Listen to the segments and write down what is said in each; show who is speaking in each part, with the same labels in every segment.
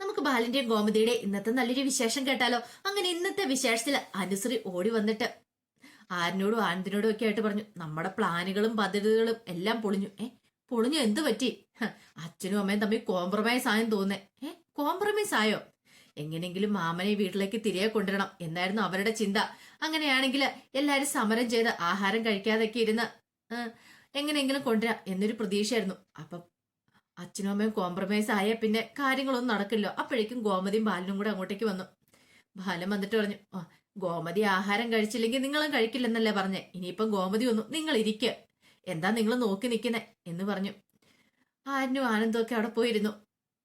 Speaker 1: നമുക്ക് ബാലിന്റെയും ഗോമതിയുടെ ഇന്നത്തെ നല്ലൊരു വിശേഷം കേട്ടാലോ? അങ്ങനെ ഇന്നത്തെ വിശേഷത്തിൽ അനുശ്രീ ഓടി വന്നിട്ട് ആരിനോടും ആനന്ദിനോടും ഒക്കെ ആയിട്ട് പറഞ്ഞു നമ്മുടെ പ്ലാനുകളും പദ്ധതികളും എല്ലാം പൊളിഞ്ഞു. ഏ പൊളിഞ്ഞു? എന്ത് പറ്റി? അച്ഛനും അമ്മയും തമ്മിൽ കോംപ്രമൈസ് ആയെന്ന് തോന്നേ ഏ കോംപ്രമൈസ് ആയോ? എങ്ങനെയെങ്കിലും മാമനെ വീട്ടിലേക്ക് തിരികെ കൊണ്ടുവരണം. എന്നായിരുന്നു അവരുടെ ചിന്ത. അങ്ങനെയാണെങ്കിൽ എല്ലാവരും സമരം ചെയ്ത് ആഹാരം കഴിക്കാതൊക്കെ ഇരുന്ന് എങ്ങനെയെങ്കിലും കൊണ്ടുവരാം എന്നൊരു പ്രതീക്ഷയായിരുന്നു. അപ്പം അച്ഛനും അമ്മയും കോംപ്രമൈസ് ആയ പിന്നെ കാര്യങ്ങളൊന്നും നടക്കില്ല. അപ്പോഴേക്കും ഗോമതിയും ബാലനും കൂടെ അങ്ങോട്ടേക്ക് വന്നു. ബാലൻ വന്നിട്ട് പറഞ്ഞു ആ ഗോമതി ആഹാരം കഴിച്ചില്ലെങ്കിൽ നിങ്ങളും കഴിക്കില്ലെന്നല്ലേ പറഞ്ഞേ. ഇനിയിപ്പം ഗോമതി വന്നു നിങ്ങൾ ഇരിക്ക. എന്താ നിങ്ങൾ നോക്കി നിൽക്കുന്നേ? എന്ന് പറഞ്ഞു. ആരനും ആനന്ദും ഒക്കെ അവിടെ പോയിരുന്നു.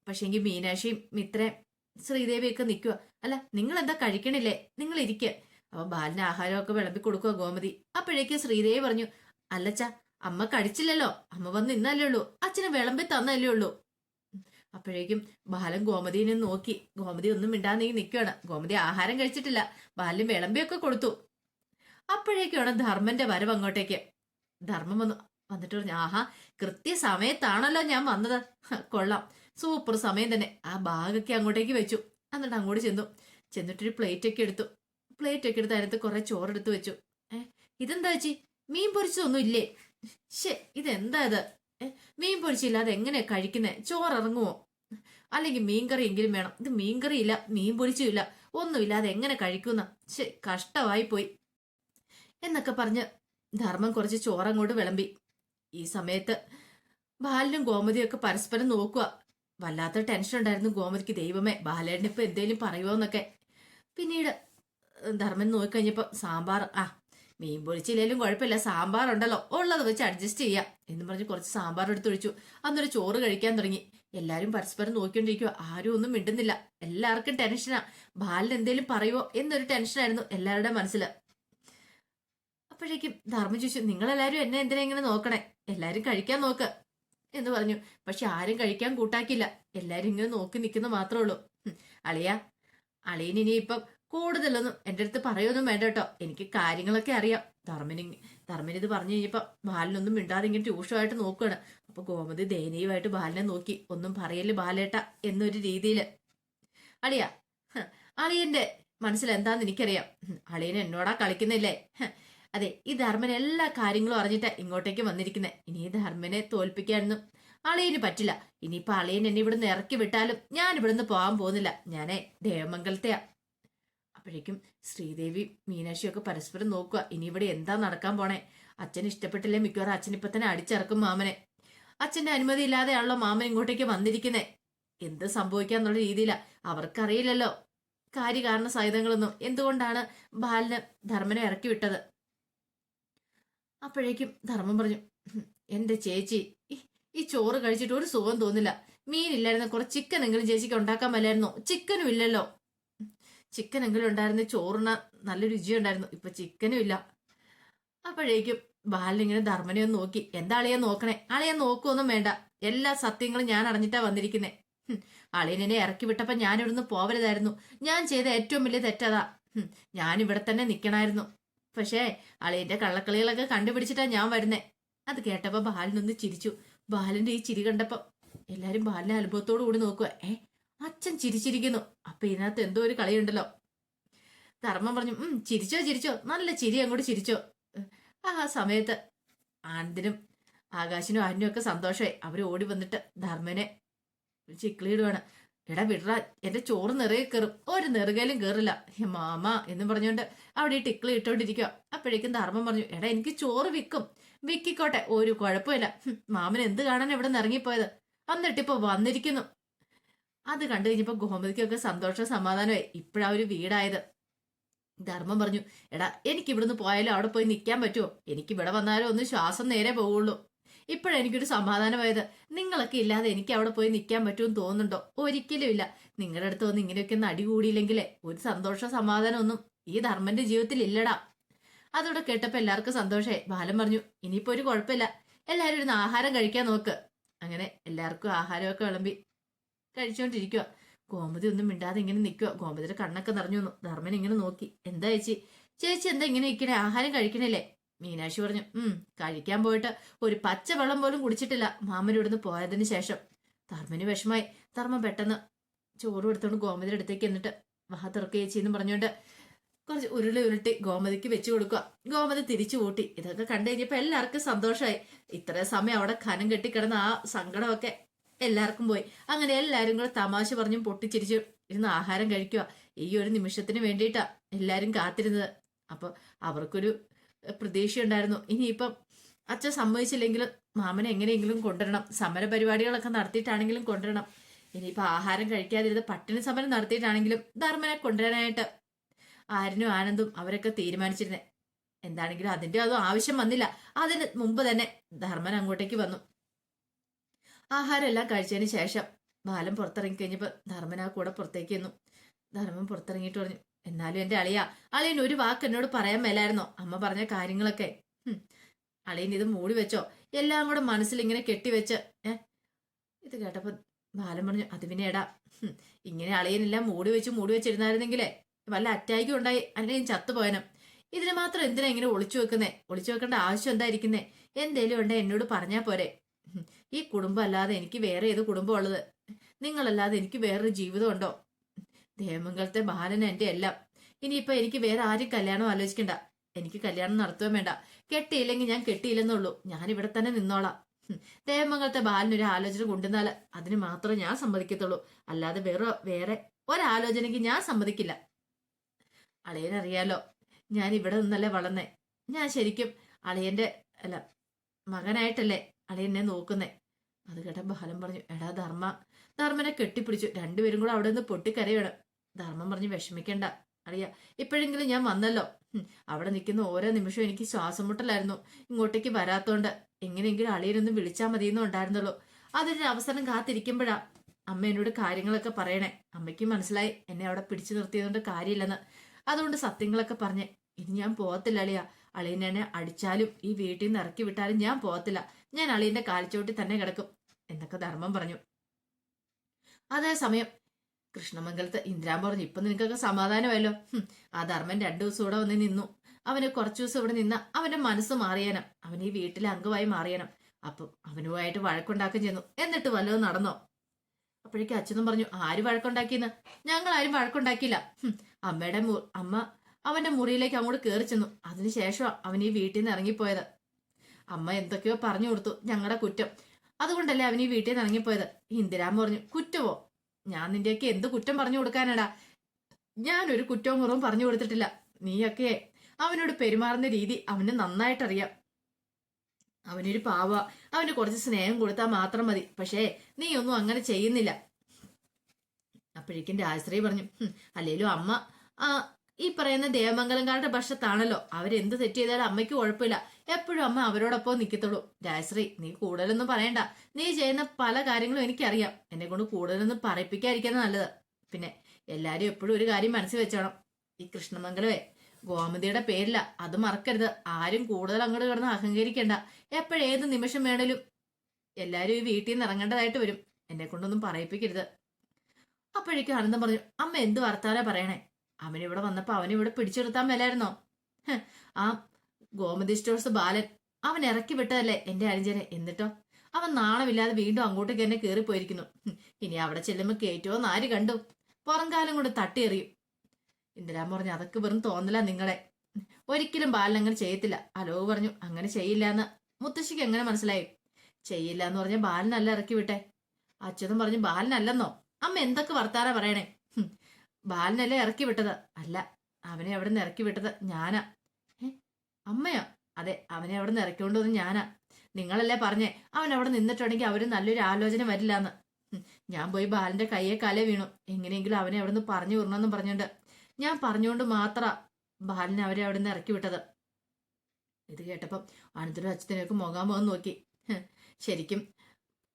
Speaker 1: പക്ഷെങ്കിൽ മീനാക്ഷിയും മിത്രയും ശ്രീദേവിയൊക്കെ നിൽക്കുക. അല്ല നിങ്ങൾ എന്താ കഴിക്കണില്ലേ? നിങ്ങൾ ഇരിക്കുക അപ്പൊ ബാലിന് ആഹാരമൊക്കെ വിളമ്പി കൊടുക്കുക ഗോമതി. അപ്പോഴേക്കും ശ്രീദേവി പറഞ്ഞു അല്ലച്ച അമ്മ കഴിച്ചില്ലല്ലോ അമ്മ വന്ന് ഇന്നല്ലേ ഉള്ളൂ. അച്ഛന് വിളമ്പി തന്നല്ലേ ഉള്ളൂ. അപ്പോഴേക്കും ബാലൻ ഗോമതിനെ നോക്കി. ഗോമതി ഒന്നും മിണ്ടാതെ നിൽക്കുകയാണ് ഗോമതി ആഹാരം കഴിച്ചിട്ടില്ല. ബാലൻ വിളമ്പിയൊക്കെ കൊടുത്തു. അപ്പോഴേക്കാണ് ധർമ്മന്റെ വരവ് അങ്ങോട്ടേക്ക്. ധർമ്മം വന്നു. വന്നിട്ട് പറഞ്ഞു ആഹാ കൃത്യ സമയത്താണല്ലോ ഞാൻ വന്നത്. കൊള്ളാം. സൂപ്പർ സമയം തന്നെ. ആ ബാഗൊക്കെ അങ്ങോട്ടേക്ക് വെച്ചു. എന്നിട്ട് അങ്ങോട്ട് ചെന്നു. ചെന്നിട്ടൊരു പ്ലേറ്റ് ഒക്കെ എടുത്തു. പ്ലേറ്റ് ഒക്കെ എടുത്ത് അതിനകത്ത് കുറെ ചോറെടുത്ത് വെച്ചു. ഏഹ് ഇതെന്താ ചേച്ചി? മീൻ പൊരിച്ചതൊന്നും ഇല്ലേ? ശേ ഇതെന്താ ഇത് മീൻ പൊരിച്ചില്ലാതെ എങ്ങനെ കഴിക്കുന്നേ? ചോറ് ഇറങ്ങുമോ അല്ലെങ്കിൽ മീൻകറി എങ്കിലും വേണം. ഇത് മീൻകറി ഇല്ല മീൻ പൊരിച്ചുമില്ല ഒന്നുമില്ലാതെ എങ്ങനെ കഴിക്കുന്ന? ശേ കഷ്ടമായി പോയി എന്നൊക്കെ പറഞ്ഞ് ധർമ്മം കുറച്ച് ചോറങ്ങോട്ട് വിളമ്പി. ഈ സമയത്ത് ബാലനും ഗോമതിയും ഒക്കെ പരസ്പരം നോക്കുക. വല്ലാത്ത ടെൻഷൻ ഉണ്ടായിരുന്നു ഗോമതിക്ക്. ദൈവമേ ബാലേടിനിപ്പോ എന്തേലും പറയുവോന്നൊക്കെ. പിന്നീട് ധർമ്മൻ നോക്കിക്കഴിഞ്ഞപ്പോ സാമ്പാർ ആ മീൻ പൊരിച്ചില്ലേലും കുഴപ്പമില്ല. സാമ്പാർ ഉണ്ടല്ലോ. ഉള്ളത് വെച്ച് അഡ്ജസ്റ്റ് ചെയ്യാം. എന്ന് പറഞ്ഞ് കുറച്ച് സാമ്പാർ എടുത്തൊഴിച്ചു അന്നൊരു ചോറ് കഴിക്കാൻ തുടങ്ങി. എല്ലാരും പരസ്പരം നോക്കിക്കൊണ്ടിരിക്കുക ആരും ഒന്നും മിണ്ടുന്നില്ല. എല്ലാവർക്കും ടെൻഷനാ ബാലൻ എന്തേലും പറയുമോ എന്നൊരു ടെൻഷനായിരുന്നു എല്ലാവരുടെ മനസ്സിൽ അപ്പോഴേക്കും ധർമ്മ ചോദിച്ചു നിങ്ങളെല്ലാരും എന്നെ എന്തിനാ ഇങ്ങനെ നോക്കണേ? എല്ലാരും കഴിക്കാൻ നോക്ക്. എന്ന് പറഞ്ഞു. പക്ഷെ ആരും കഴിക്കാൻ കൂട്ടാക്കില്ല എല്ലാരും ഇങ്ങനെ നോക്കി നിൽക്കുന്ന മാത്രമേ ഉള്ളൂ. അളിയ. അളിയൻ ഇനിയിപ്പം കൂടുതലൊന്നും എന്റെ അടുത്ത് പറയൊന്നും വേണ്ട കേട്ടോ. എനിക്ക് കാര്യങ്ങളൊക്കെ അറിയാം. ധർമ്മനി ധർമ്മൻ ഇത് പറഞ്ഞു കഴിഞ്ഞപ്പോ ബാലനൊന്നും മിണ്ടാതെ ഇങ്ങനെ ട്യൂഷമായിട്ട് നോക്കുകയാണ് അപ്പൊ ഗോമതി ദയനീയമായിട്ട് ബാലനെ നോക്കി. ഒന്നും പറയൽ ബാലേട്ട എന്നൊരു രീതിയിൽ അളിയ അളിയന്റെ മനസ്സിൽ എന്താന്ന് എനിക്കറിയാം. അളിയൻ എന്നോടാ കളിക്കുന്നില്ലേ? അതെ ഈ ധർമ്മൻ എല്ലാ കാര്യങ്ങളും അറിഞ്ഞിട്ടാ ഇങ്ങോട്ടേക്ക് വന്നിരിക്കുന്നത് ഇനി ധർമ്മനെ തോൽപ്പിക്കാനൊന്നും അളിയന് പറ്റില്ല. ഇനിയിപ്പൊ അളിയൻ എന്നെ ഇവിടുന്ന് ഇറക്കി വിട്ടാലും ഞാൻ ഇവിടുന്ന് പോകാൻ പോകുന്നില്ല. ഞാനേ ദേവമംഗലത്തെയാ. അപ്പോഴേക്കും ശ്രീദേവി മീനാക്ഷിയൊക്കെ പരസ്പരം നോക്കുക. ഇനി ഇവിടെ എന്താ നടക്കാൻ പോണേ? അച്ഛൻ ഇഷ്ടപ്പെട്ടില്ലേ മിക്കവാറും അച്ഛൻ ഇപ്പൊ തന്നെ അടിച്ചിറക്കും മാമനെ. അച്ഛന്റെ അനുമതി ഇല്ലാതെയാണല്ലോ മാമൻ ഇങ്ങോട്ടേക്ക് വന്നിരിക്കുന്നേ. എന്ത് സംഭവിക്കാന്നുള്ള രീതിയിലാ. അവർക്കറിയില്ലല്ലോ. കാര്യകാരണ സഹിതങ്ങളൊന്നും എന്തുകൊണ്ടാണ് ബാലന് ധർമ്മനെ ഇറക്കി വിട്ടത്? അപ്പോഴേക്കും ധർമ്മം പറഞ്ഞു "ഹും, എന്റെ ചേച്ചി ഈ- ഈ ചോറ് കഴിച്ചിട്ട് ഒരു സുഖം തോന്നില്ല. മീനില്ലായിരുന്നു കുറച്ച് ചിക്കൻ എങ്കിലും ചേച്ചിക്ക് ഉണ്ടാക്കാൻ പറ്റായിരുന്നോ ചിക്കനും ഇല്ലല്ലോ. ചിക്കൻ എങ്കിലും ഉണ്ടായിരുന്നു. ചോറിന് നല്ല രുചിയുണ്ടായിരുന്നു. ഇപ്പൊ ചിക്കനും ഇല്ല. അപ്പോഴേക്കും ബാലിനിങ്ങനെ ധർമ്മനെ ഒന്ന് നോക്കി. എന്താ അളിയെ നോക്കണേ? അളിയെ നോക്കുവൊന്നും വേണ്ട. എല്ലാ സത്യങ്ങളും ഞാൻ അറിഞ്ഞിട്ടാ വന്നിരിക്കുന്നേ. അളിയനെ ഇറക്കി വിട്ടപ്പോ ഞാൻ ഇവിടുന്ന് പോവരുതായിരുന്നു. ഞാൻ ചെയ്ത ഏറ്റവും വലിയ തെറ്റതാ. ഞാൻ ഇവിടെ തന്നെ നിക്കണായിരുന്നു. പക്ഷേ അളിയന്റെ കള്ളക്കളികളൊക്കെ കണ്ടുപിടിച്ചിട്ടാ ഞാൻ വരുന്നേ. അത് കേട്ടപ്പോ ബാലനൊന്ന് ചിരിച്ചു. ബാലന്റെ ഈ ചിരി കണ്ടപ്പോ എല്ലാരും ബാലിനെ അനുഭവത്തോടു കൂടി നോക്കുക ഏ അച്ഛൻ ചിരിച്ചിരിക്കുന്നു. അപ്പൊ ഇതിനകത്ത് എന്തോ ഒരു കളിയുണ്ടല്ലോ. ധർമ്മം പറഞ്ഞു ഉം ചിരിച്ചോ ചിരിച്ചോ. നല്ല ചിരി അങ്ങോട്ട് ചിരിച്ചോ. ആ സമയത്ത് ആനന്ദിനും ആകാശിനും ആനും ഒക്കെ സന്തോഷമായി. അവർ ഓടി വന്നിട്ട് ധർമ്മനെ ചിക്കിളിയിടുവാണ്. എടാ വിടറ എന്റെ ചോറ് നിറയെ കയറും ഒരു നെറുകയിലും കയറില്ല മാമ എന്ന് പറഞ്ഞുകൊണ്ട് അവിടെ ഈ ടിക്കിളി ഇട്ടോണ്ടിരിക്കുക അപ്പോഴേക്കും ധർമ്മം പറഞ്ഞു എടാ എനിക്ക് ചോറ് വിൽക്കും. വിക്കിക്കോട്ടെ. ഒരു കുഴപ്പമില്ല. മാമൻ എന്ത് കാണാൻ ഇവിടെ നിന്ന് ഇറങ്ങിപ്പോയത്? എന്നിട്ടിപ്പോ വന്നിരിക്കുന്നു. അത് കണ്ടു കഴിഞ്ഞപ്പോ ഗോമതിക്കൊക്കെ സന്തോഷം സമാധാനമായി. ഇപ്പഴാ ഒരു വീടായത്. ധർമ്മം പറഞ്ഞു എടാ എനിക്ക് ഇവിടുന്ന് പോയാലും അവിടെ പോയി നിൽക്കാൻ പറ്റുമോ? എനിക്ക് ഇവിടെ വന്നാലും ഒന്ന് ശ്വാസം നേരെ പോവുള്ളൂ. ഇപ്പോഴെനിക്കൊരു സമാധാനമായത്. നിങ്ങളൊക്കെ ഇല്ലാതെ എനിക്ക് അവിടെ പോയി നിൽക്കാൻ പറ്റുമെന്ന് തോന്നുന്നുണ്ടോ? ഒരിക്കലും ഇല്ല. നിങ്ങളുടെ അടുത്ത് വന്ന് ഇങ്ങനെയൊക്കെ ഒന്ന് അടികൂടിയില്ലെങ്കിലേ ഒരു സന്തോഷ സമാധാനം ഒന്നും ഈ ധർമ്മന്റെ ജീവിതത്തിൽ ഇല്ലടാ. അതോടെ കേട്ടപ്പോ എല്ലാവർക്കും സന്തോഷമായി ബാലൻ പറഞ്ഞു ഇനിയിപ്പോ ഒരു കുഴപ്പമില്ല. എല്ലാവരും ഇരുന്ന് ആഹാരം കഴിക്കാൻ നോക്ക്. അങ്ങനെ എല്ലാവർക്കും ആഹാരമൊക്കെ വിളമ്പി. കഴിച്ചുകൊണ്ടിരിക്കുക ഗോമതി ഒന്നും മിണ്ടാതെ ഇങ്ങനെ നിൽക്കുക ഗോമതിയുടെ കണ്ണൊക്കെ നിറഞ്ഞു വന്നു. ധർമ്മൻ ഇങ്ങനെ നോക്കി. എന്താ ചേച്ചി? ചേച്ചി എന്താ ഇങ്ങനെ ഇരിക്കണേ? ആഹാരം കഴിക്കണില്ലേ? മീനാക്ഷി പറഞ്ഞു ഉം കഴിക്കാൻ പോയിട്ട് ഒരു പച്ച വെള്ളം പോലും കുടിച്ചിട്ടില്ല. മാമൻ ഇവിടുന്ന് പോയതിന് ശേഷം. ധർമ്മന് വിഷമായി ധർമ്മം പെട്ടെന്ന് ചോറ് എടുത്തോണ്ട് ഗോമതിയുടെ അടുത്തേക്ക് എന്നിട്ട് വാ തുറക്കുക ചേച്ചി എന്ന് പറഞ്ഞുകൊണ്ട് കുറച്ച് ഉരുളി ഉരുട്ടി ഗോമതിക്ക് വെച്ചു കൊടുക്കുക ഗോമതി തിരിച്ചു കൂട്ടി ഇതൊക്കെ കണ്ടു കഴിഞ്ഞപ്പോൾ എല്ലാവർക്കും സന്തോഷമായി. ഇത്ര സമയം അവിടെ ഖനം കെട്ടിക്കിടന്ന ആ സങ്കടമൊക്കെ എല്ലാവർക്കും പോയി. അങ്ങനെ എല്ലാവരും കൂടെ തമാശ പറഞ്ഞും പൊട്ടിച്ചിരിച്ചു ഇരുന്ന് ആഹാരം കഴിക്കുക ഈ ഒരു നിമിഷത്തിന് വേണ്ടിയിട്ടാ എല്ലാവരും കാത്തിരുന്നത്. അപ്പൊ അവർക്കൊരു പ്രതീക്ഷയുണ്ടായിരുന്നു. ഇനിയിപ്പം അച്ഛൻ സമ്മതിച്ചില്ലെങ്കിലും മാമനെ എങ്ങനെയെങ്കിലും കൊണ്ടുവരണം. സമര പരിപാടികളൊക്കെ നടത്തിയിട്ടാണെങ്കിലും കൊണ്ടുവരണം. ഇനിയിപ്പോൾ ആഹാരം കഴിക്കാതിരുന്ന് പട്ടിണി സമരം നടത്തിയിട്ടാണെങ്കിലും ധർമ്മനെ കൊണ്ടുവരാനായിട്ട് ആരനും ആനന്ദും അവരൊക്കെ തീരുമാനിച്ചിരുന്നേ. എന്താണെങ്കിലും അതിന്റെ അതും ആവശ്യം വന്നില്ല. അതിന് മുമ്പ് തന്നെ ധർമ്മൻ അങ്ങോട്ടേക്ക് വന്നു. ആഹാരം എല്ലാം കഴിച്ചതിന് ശേഷം ബാലൻ പുറത്തിറങ്ങി കഴിഞ്ഞപ്പോൾ ധർമ്മൻ ആ കൂടെ പുറത്തേക്ക് വന്നു ധർമ്മൻ പുറത്തിറങ്ങിയിട്ട് പറഞ്ഞു എന്നാലും എന്റെ അളിയ അളിയൻ ഒരു വാക്ക് എന്നോട് പറയാൻ മേലായിരുന്നോ? അമ്മ പറഞ്ഞ കാര്യങ്ങളൊക്കെ. അളിയൻ ഇത് മൂടി വെച്ചോ? എല്ലാം കൂടെ മനസ്സിൽ ഇങ്ങനെ കെട്ടിവെച്ച് ഏ? ഇത് കേട്ടപ്പോൾ ബാലൻ പറഞ്ഞു അത് പിന്നെ എടാ ഇങ്ങനെ അളിയനെല്ലാം മൂടി വെച്ച് മൂടി വെച്ചിരുന്നായിരുന്നെങ്കിലേ വല്ല അറ്റാക്കും ഉണ്ടായി അല്ലെങ്കിൽ ചത്തുപോയനം. ഇതിന് മാത്രം എന്തിനാ ഇങ്ങനെ ഒളിച്ചു വെക്കുന്നേ? ഒളിച്ചു വെക്കേണ്ട ആവശ്യം എന്തായിരിക്കുന്നേ എന്തേലും ഉണ്ടെ എന്നോട് പറഞ്ഞാൽ പോരെ. ഈ കുടുംബം അല്ലാതെ എനിക്ക് വേറെ ഏത് കുടുംബം ഉള്ളത്? നിങ്ങളല്ലാതെ എനിക്ക് വേറൊരു ജീവിതം ഉണ്ടോ? ദേവമംഗലത്തെ ബാലൻ എന്റെ എല്ലാം. ഇനിയിപ്പോൾ എനിക്ക് വേറെ ആരും കല്യാണം ആലോചിക്കണ്ട. എനിക്ക് കല്യാണം നടത്തുകയും വേണ്ട. കെട്ടിയില്ലെങ്കിൽ ഞാൻ കെട്ടിയില്ലെന്നുള്ളൂ. ഞാൻ ഇവിടെ തന്നെ നിന്നോളാം. ദേവമംഗളത്തെ ദേവമംഗലത്തെ ബാലനൊരു ആലോചന കൊണ്ടുവന്നാൽ അതിന് മാത്രമേ ഞാൻ സമ്മതിക്കത്തുള്ളൂ. അല്ലാതെ വേറെ വേറെ ഒരാലോചനയ്ക്ക് ഞാൻ സമ്മതിക്കില്ല. അളിയനറിയാലോ ഞാൻ ഇവിടെ നിന്നല്ലേ വളർന്നേ. ഞാൻ ശരിക്കും അളിയന്റെ അല്ല മകനായിട്ടല്ലേ അളിയനെ നോക്കുന്നേ. അത് കേട്ട ബാലൻ പറഞ്ഞു. എടാ ധർമ്മ. ധർമ്മനെ കെട്ടിപ്പിടിച്ചു. രണ്ടുപേരും കൂടെ അവിടെ നിന്ന് പൊട്ടിക്കരയണം. ധർമ്മം പറഞ്ഞു വിഷമിക്കണ്ട. അറിയാ ഇപ്പോഴെങ്കിലും ഞാൻ വന്നല്ലോ. അവിടെ നിൽക്കുന്ന ഓരോ നിമിഷവും എനിക്ക് ശ്വാസം മുട്ടലായിരുന്നു. ഇങ്ങോട്ടേക്ക് വരാത്തോണ്ട്. എങ്ങനെയെങ്കിലും അളിയനൊന്ന് വിളിച്ചാൽ മതിയെന്നും ഉണ്ടായിരുന്നല്ലോ അതൊരു അവസരം കാത്തിരിക്കുമ്പോഴാ അമ്മ എന്നോട് കാര്യങ്ങളൊക്കെ പറയണേ. അമ്മയ്ക്ക് മനസ്സിലായി എന്നെ അവിടെ പിടിച്ചു നിർത്തിയതുകൊണ്ട് കാര്യമില്ലെന്ന്. അതുകൊണ്ട് സത്യങ്ങളൊക്കെ പറഞ്ഞേ ഇനി ഞാൻ പോകത്തില്ല അളിയ. അളിയൻ എന്നെ അടിച്ചാലും ഈ വീട്ടിൽ നിന്ന് ഇറക്കി വിട്ടാലും ഞാൻ പോകത്തില്ല. ഞാൻ അളിയന്റെ കാൽച്ചോട്ടിൽ തന്നെ കിടക്കും എന്നൊക്കെ ധർമ്മം പറഞ്ഞു. അതേ സമയം കൃഷ്ണമംഗലത്ത് ഇന്ദ്രാൻ പറഞ്ഞു ഇപ്പൊ നിനക്കൊക്കെ സമാധാനമല്ലോ. ആ ധർമ്മൻ രണ്ടു ദിവസം ഇവിടെ വന്ന് നിന്നു. അവന് കുറച്ചു ദിവസം ഇവിടെ നിന്ന അവന്റെ മനസ്സ് മാറിയണം അവൻ ഈ വീട്ടിലെ അംഗമായി മാറിയണം അപ്പം അവനുമായിട്ട് വഴക്കുണ്ടാക്കുകയും ചെയ്യുന്നു എന്നിട്ട് വല്ലതും നടന്നോ? അപ്പോഴേക്കും അച്ഛനും പറഞ്ഞു ആര് വഴക്കുണ്ടാക്കിയെന്ന്? ഞങ്ങൾ ആരും വഴക്കുണ്ടാക്കിയില്ല. അമ്മയുടെ അമ്മ അവന്റെ മുറിയിലേക്ക് അങ്ങോട്ട് കയറി ചെന്നു. അതിനുശേഷം അവൻ ഈ വീട്ടിൽ നിന്ന് ഇറങ്ങിപ്പോയത്. അമ്മ എന്തൊക്കെയോ പറഞ്ഞു കൊടുത്തു ഞങ്ങളുടെ കുറ്റം. അതുകൊണ്ടല്ലേ അവൻ ഈ വീട്ടിൽ നിന്ന് ഇറങ്ങിപ്പോയത്? ഇന്ദിരാൻ പറഞ്ഞു കുറ്റമോ? ഞാൻ നിന്റെയൊക്കെ എന്ത് കുറ്റം പറഞ്ഞു കൊടുക്കാനടാ? ഞാനൊരു കുറ്റവും കുറവും പറഞ്ഞു കൊടുത്തിട്ടില്ല. നീയൊക്കെ അവനോട് പെരുമാറുന്ന രീതി അവന് നന്നായിട്ടറിയാം. അവനൊരു പാവ. അവന് കുറച്ച് സ്നേഹം കൊടുത്താൽ മാത്രം മതി. പക്ഷേ നീ ഒന്നും അങ്ങനെ ചെയ്യുന്നില്ല. അപ്പോഴേക്കും രാജശ്രീ പറഞ്ഞു "ഹും, അല്ലേലും അമ്മ ആ ഈ പറയുന്ന ദേവമംഗലംകാരുടെ പക്ഷത്താണല്ലോ. അവരെന്ത് തെറ്റ് ചെയ്താലും അമ്മയ്ക്ക് കുഴപ്പമില്ല. എപ്പോഴും അമ്മ അവരോടൊപ്പം നിൽക്കത്തുള്ളൂ രാജശ്രീ നീ കൂടുതലൊന്നും പറയണ്ട. നീ ചെയ്യുന്ന പല കാര്യങ്ങളും എനിക്കറിയാം. എന്നെ കൊണ്ട് കൂടുതലൊന്നും പറയിപ്പിക്കാതിരിക്കുന്ന നല്ലത്. പിന്നെ എല്ലാരും എപ്പോഴും ഒരു കാര്യം മനസ്സിൽ വെച്ചോണം. ഈ കൃഷ്ണമംഗലമേ ഗോമതിയുടെ പേരില്ല അത് മറക്കരുത്. ആരും കൂടുതൽ അങ്ങോട്ട് കിടന്ന് അഹങ്കരിക്കണ്ട. എപ്പോഴേത് നിമിഷം വേണേലും എല്ലാരും ഈ വീട്ടിൽ നിന്ന് ഇറങ്ങേണ്ടതായിട്ട് വരും. എന്നെ കൊണ്ടൊന്നും പറയിപ്പിക്കരുത്. അപ്പോഴേക്കും ആനന്ദം പറഞ്ഞു അമ്മ എന്ത് വർത്താനാ പറയണേ? അവനിവിടെ വന്നപ്പോ അവനിവിടെ പിടിച്ചെടുത്താൻ മേലായിരുന്നോ? ആ ഗോമതി സ്റ്റോഴ്സ് ബാലൻ അവൻ ഇറക്കി വിട്ടതല്ലേ എന്റെ അനുജനെ? എന്നിട്ടോ? അവൻ നാണമില്ലാതെ വീണ്ടും അങ്ങോട്ടേക്ക് തന്നെ കയറിപ്പോയിരിക്കുന്നു പോയിരിക്കുന്നു ഇനി അവിടെ ചെല്ലുമ്പോ കേറ്റുമോന്ന് നാര് കണ്ടു? പുറം കാലം കൊണ്ട് തട്ടിയെറിയും. ഇന്ദിരാമ പറഞ്ഞു അതൊക്കെ വെറും തോന്നല നിങ്ങളെ. ഒരിക്കലും ബാലൻ അങ്ങനെ ചെയ്യത്തില്ല. അലോ പറഞ്ഞു അങ്ങനെ ചെയ്യില്ല എന്ന് മുത്തശ്ശിക്ക് എങ്ങനെ മനസ്സിലായി? ചെയ്യില്ല എന്ന് പറഞ്ഞ ബാലനല്ല ഇറക്കി വിട്ടെ. അച്ഛനും പറഞ്ഞു ബാലനല്ലെന്നോ? അമ്മ എന്തൊക്കെ വർത്താന പറയണേ? ബാലനല്ലേ ഇറക്കി വിട്ടത്? അല്ല അവനെ അവിടെ നിന്ന് ഇറക്കി വിട്ടത് ഞാനാ. ഏ അമ്മയാ? അതെ അവനെ അവിടെ നിന്ന് ഇറക്കിക്കൊണ്ട് വന്ന് ഞാനാ. നിങ്ങളല്ലേ പറഞ്ഞേ അവൻ അവിടെ നിന്നിട്ടുണ്ടെങ്കിൽ അവർ നല്ലൊരു ആലോചന വരില്ലാന്ന്. ഞാൻ പോയി ബാലന്റെ കയ്യെ കല വീണു. എങ്ങനെയെങ്കിലും അവനെ അവിടെ നിന്ന് പറഞ്ഞു വിടണമെന്നും പറഞ്ഞുകൊണ്ട്. ഞാൻ പറഞ്ഞുകൊണ്ട് മാത്ര ബാലനെ അവരെ അവിടെ നിന്ന് ഇറക്കി വിട്ടത്. ഇത് കേട്ടപ്പം അനന്തരും അച്ഛനൊക്കെ മുഖാമുഖം നോക്കി. ശരിക്കും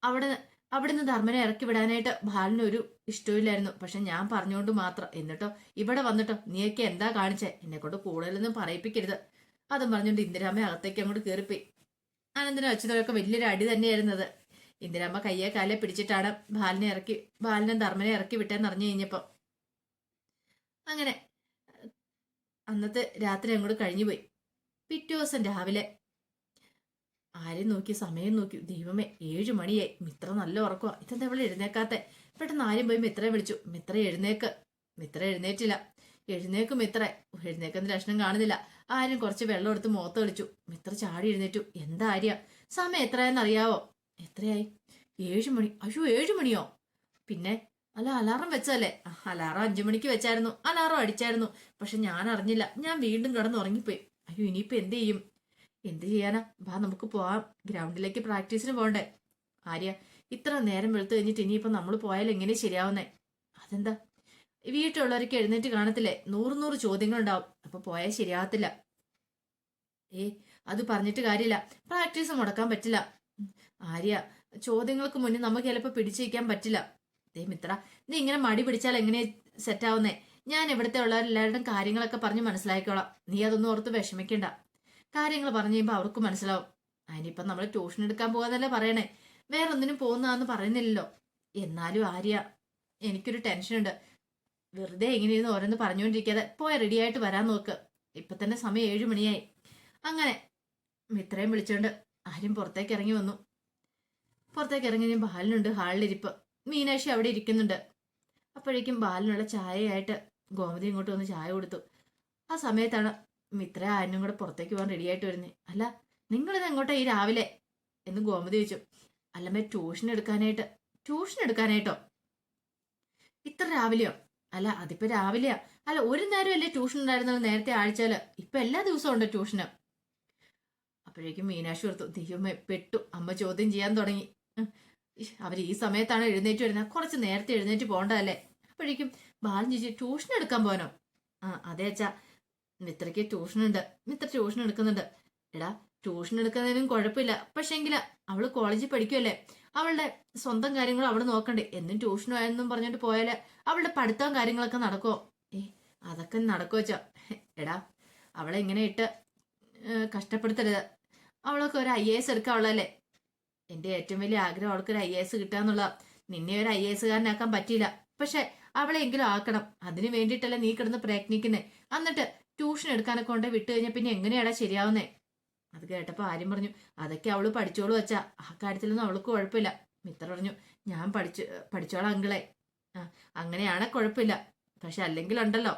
Speaker 1: അവിടെ അവിടെ നിന്ന് ധർമ്മനെ ഇറക്കി വിടാനായിട്ട് ബാലിനൊരു ഒരു ഇഷ്ടമില്ലായിരുന്നു. പക്ഷെ ഞാൻ പറഞ്ഞുകൊണ്ട് മാത്രം എന്നിട്ടോ ഇവിടെ വന്നിട്ടോ നീയൊക്കെ എന്താ കാണിച്ചേ? എന്നെ കൊണ്ട് കൂടുതലൊന്നും പറയിപ്പിക്കരുത്. അതും പറഞ്ഞുകൊണ്ട് ഇന്ദിരാമ്മ അകത്തേക്ക് അങ്ങോട്ട് കയറിപ്പോയി അനന്തനും അച്ഛനൊക്കെ വലിയൊരു അടി തന്നെയായിരുന്നത്. ഇന്ദിരാമ്മ കയ്യെ കാലെ പിടിച്ചിട്ടാണ് ബാലിനെ ഇറക്കി ബാലിനെ ധർമ്മനെ ഇറക്കി വിട്ടേന്ന് അറിഞ്ഞു കഴിഞ്ഞപ്പോ. അങ്ങനെ അന്നത്തെ രാത്രി അങ്ങോട്ട് കഴിഞ്ഞുപോയി. പിറ്റേ ദിവസം രാവിലെ ആരെയും നോക്കി സമയം നോക്കി. ദൈവമേ ഏഴു മണിയായി. മിത്ര നല്ല ഉറക്കുക ഇതെന്താ ഇവിടെ എഴുന്നേക്കാത്തെ? പെട്ടെന്ന് ആരും പോയി മിത്രയെ വിളിച്ചു. മിത്ര എഴുന്നേക്ക്. മിത്ര എഴുന്നേറ്റില്ല. എഴുന്നേക്കും മിത്ര. എഴുന്നേക്കുന്ന ലക്ഷണം കാണുന്നില്ല. ആരും കുറച്ച് വെള്ളം എടുത്ത് മുഖത്ത് കളിച്ചു മിത്ര ചാടി എഴുന്നേറ്റു. എന്താ ആര്യ? സമയം എത്രയാണെന്ന് അറിയാവോ? എത്രയായി? ഏഴ് മണി. അയ്യോ ഏഴ് മണിയോ? പിന്നെ അല്ല അലാറം വെച്ചല്ലേ അലാറം അഞ്ചു മണിക്ക് വെച്ചായിരുന്നു. അലാറം അടിച്ചായിരുന്നു. പക്ഷെ ഞാൻ അറിഞ്ഞില്ല. ഞാൻ വീണ്ടും കിടന്ന് ഉറങ്ങിപ്പോയി അയ്യോ ഇനിയിപ്പോ എന്ത് ചെയ്യും? എന്ത് ചെയ്യാനാ? വാ നമുക്ക് പോവാം. ഗ്രൗണ്ടിലേക്ക് പ്രാക്ടീസിന് പോകണ്ടേ. ആര്യ ഇത്ര നേരം വെളുത്ത് കഴിഞ്ഞിട്ട് ഇനിയിപ്പോ നമ്മൾ പോയാൽ എങ്ങനെ ശരിയാവുന്നേ? അതെന്താ? വീട്ടിലുള്ളവർക്ക് എഴുന്നേറ്റ് കാണത്തില്ലേ? നൂറ് നൂറ് ചോദ്യങ്ങളുണ്ടാവും. അപ്പൊ പോയാൽ ശരിയാവത്തില്ല. ഏ അത് പറഞ്ഞിട്ട് കാര്യമില്ല. പ്രാക്ടീസ് മുടക്കാൻ പറ്റില്ല. ആര്യ ചോദ്യങ്ങൾക്ക് മുന്നേ നമുക്ക് ചിലപ്പോൾ പിടിച്ചിരിക്കാൻ പറ്റില്ല. ദേ മിത്ര നീ ഇങ്ങനെ മടി പിടിച്ചാൽ എങ്ങനെ സെറ്റ് ആവുന്നേ? ഞാൻ ഇവിടുത്തെ ഉള്ളവരെല്ലാവരുടെയും കാര്യങ്ങളൊക്കെ പറഞ്ഞ് മനസ്സിലാക്കിക്കോളാം. നീ അതൊന്നും ഓർത്ത് വിഷമിക്കണ്ട. കാര്യങ്ങൾ പറഞ്ഞു കഴിയുമ്പോൾ അവർക്ക് മനസ്സിലാവും. അതിനിപ്പം നമ്മൾ ട്യൂഷൻ എടുക്കാൻ പോകാന്നല്ലേ പറയണേ. വേറെ ഒന്നിനും പോകുന്നതാന്ന് പറയുന്നില്ലല്ലോ. എന്നാലും ആര്യ എനിക്കൊരു ടെൻഷനുണ്ട് വെറുതെ എങ്ങനെയെന്ന് ഓരോന്ന് പറഞ്ഞുകൊണ്ടിരിക്കാതെ പോയ റെഡി ആയിട്ട് വരാൻ നോക്ക്. ഇപ്പം തന്നെ സമയം ഏഴു മണിയായി. അങ്ങനെ മിത്രയും വിളിച്ചോണ്ട് ആരും പുറത്തേക്ക് ഇറങ്ങി വന്നു. പുറത്തേക്ക് ഇറങ്ങി ബാലിനുണ്ട് ഹാളിലിരിപ്പ്. മീനാക്ഷി അവിടെ ഇരിക്കുന്നുണ്ട്. അപ്പോഴേക്കും ബാലിനുള്ള ചായയായിട്ട് ഗോമതി ഇങ്ങോട്ട് വന്ന് ചായ കൊടുത്തു. ആ സമയത്താണ് മിത്ര ആനും കൂടെ പുറത്തേക്ക് പോകാൻ റെഡിയായിട്ട് വരുന്നേ. അല്ല നിങ്ങളിത് എങ്ങോട്ടാ ഈ രാവിലെ? എന്ന് ഗോമതി ചോദിച്ചു. അല്ലമ്മേ ട്യൂഷൻ എടുക്കാനായിട്ട്. ട്യൂഷൻ എടുക്കാനായിട്ടോ? ഇത്ര രാവിലെയോ? അല്ല അതിപ്പോ രാവിലെയാ. അല്ല ഒരു നേരം അല്ലേ ട്യൂഷൻ ഉണ്ടായിരുന്നത് നേരത്തെ ആഴ്ചയിൽ ഇപ്പൊ എല്ലാ ദിവസവും ഉണ്ട് ട്യൂഷന് അപ്പോഴേക്കും മീനാക്ഷി ഓർത്തു ദൈവമേ പെട്ടു. അമ്മ ചോദ്യം ചെയ്യാൻ തുടങ്ങി. അവർ ഈ സമയത്താണ് എഴുന്നേറ്റ് വരുന്നത്. കുറച്ച് നേരത്തെ എഴുന്നേറ്റ് പോകണ്ടതല്ലേ? അപ്പോഴേക്കും ബാലൻ ചേച്ചി ട്യൂഷൻ എടുക്കാൻ പോനോ ആ അതെ അച്ഛാ. മിത്രയ്ക്ക് ട്യൂഷൻ ഉണ്ട് മിത്ര ട്യൂഷൻ എടുക്കുന്നുണ്ട്. എടാ ട്യൂഷൻ എടുക്കുന്നതിനും കുഴപ്പമില്ല. പക്ഷേങ്കിൽ അവൾ കോളേജിൽ പഠിക്കുമല്ലേ അവളുടെ സ്വന്തം കാര്യങ്ങൾ അവൾ നോക്കണ്ടേ? എന്നും ട്യൂഷനും എന്നും പറഞ്ഞിട്ട് പോയാൽ അവളുടെ പഠിത്തവും കാര്യങ്ങളൊക്കെ നടക്കുമോ ഏ അതൊക്കെ നടക്കുമോ എടാ അവളെ ഇങ്ങനെ ഇട്ട് കഷ്ടപ്പെടുത്തരുത്. അവളൊക്കെ ഒരു ഐ എ എസ് എടുക്കാവുള്ളല്ലേ എന്റെ ഏറ്റവും വലിയ ആഗ്രഹം അവൾക്ക് ഒരു ഐ എ എസ് കിട്ടാന്നുള്ള നിന്നെ ഒരു ഐ എ എസുകാരനാക്കാൻ പറ്റിയില്ല. പക്ഷെ അവളെ എങ്കിലും ആക്കണം. അതിനു വേണ്ടിയിട്ടല്ലേ നീ കിടന്ന് പ്രയത്നിക്കുന്നേ. എന്നിട്ട് ട്യൂഷൻ എടുക്കാനൊക്കെ കൊണ്ട് വിട്ടു കഴിഞ്ഞാൽ പിന്നെ എങ്ങനെയാടാ ശരിയാവുന്നേ? അത് കേട്ടപ്പോൾ ആര്യം പറഞ്ഞു അതൊക്കെ അവൾ പഠിച്ചോളൂ വെച്ചാ ആ കാര്യത്തിലൊന്നും അവൾക്ക് കുഴപ്പമില്ല. മിത്ര പറഞ്ഞു ഞാൻ പഠിച്ചു പഠിച്ചോളാം അങ്കിളെ. ആ അങ്ങനെയാണെ കുഴപ്പമില്ല. പക്ഷെ ഉണ്ടല്ലോ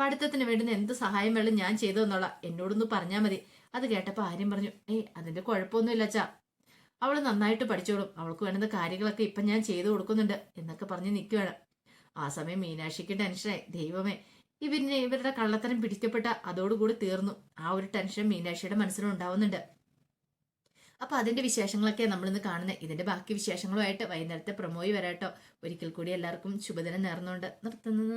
Speaker 1: പഠിത്തത്തിന് വേണ്ടുന്ന എന്ത് സഹായം വേണം ഞാൻ ചെയ്തു എന്നുള്ള എന്നോടൊന്ന് പറഞ്ഞാൽ മതി. അത് കേട്ടപ്പോൾ ആര്യം പറഞ്ഞു ഏയ് അതിന്റെ കുഴപ്പമൊന്നുമില്ല അച്ഛാ. അവൾ നന്നായിട്ട് പഠിച്ചോളും. അവൾക്ക് വേണ്ടുന്ന കാര്യങ്ങളൊക്കെ ഇപ്പൊ ഞാൻ ചെയ്തു കൊടുക്കുന്നുണ്ട്. എന്നൊക്കെ പറഞ്ഞ് നിൽക്കുവാണ് ആ സമയം മീനാക്ഷിക്ക് ടെൻഷനായി. ദൈവമേ ഇവരിനെ ഇവരുടെ കള്ളത്തരം പിടിക്കപ്പെട്ട അതോടുകൂടി തീർന്നു. ആ ഒരു ടെൻഷൻ മീനാക്ഷിയുടെ മനസ്സിലും ഉണ്ടാവുന്നുണ്ട് അപ്പൊ അതിന്റെ വിശേഷങ്ങളൊക്കെ നമ്മൾ ഇന്ന് കാണുന്നത് ഇതിന്റെ ബാക്കി വിശേഷങ്ങളുമായിട്ട് വൈകുന്നേരത്തെ പ്രമോയി വരാട്ടോ. ഒരിക്കൽ കൂടി എല്ലാവർക്കും ശുഭദിനം നേർന്നുകൊണ്ട് നിർത്തുന്നത്.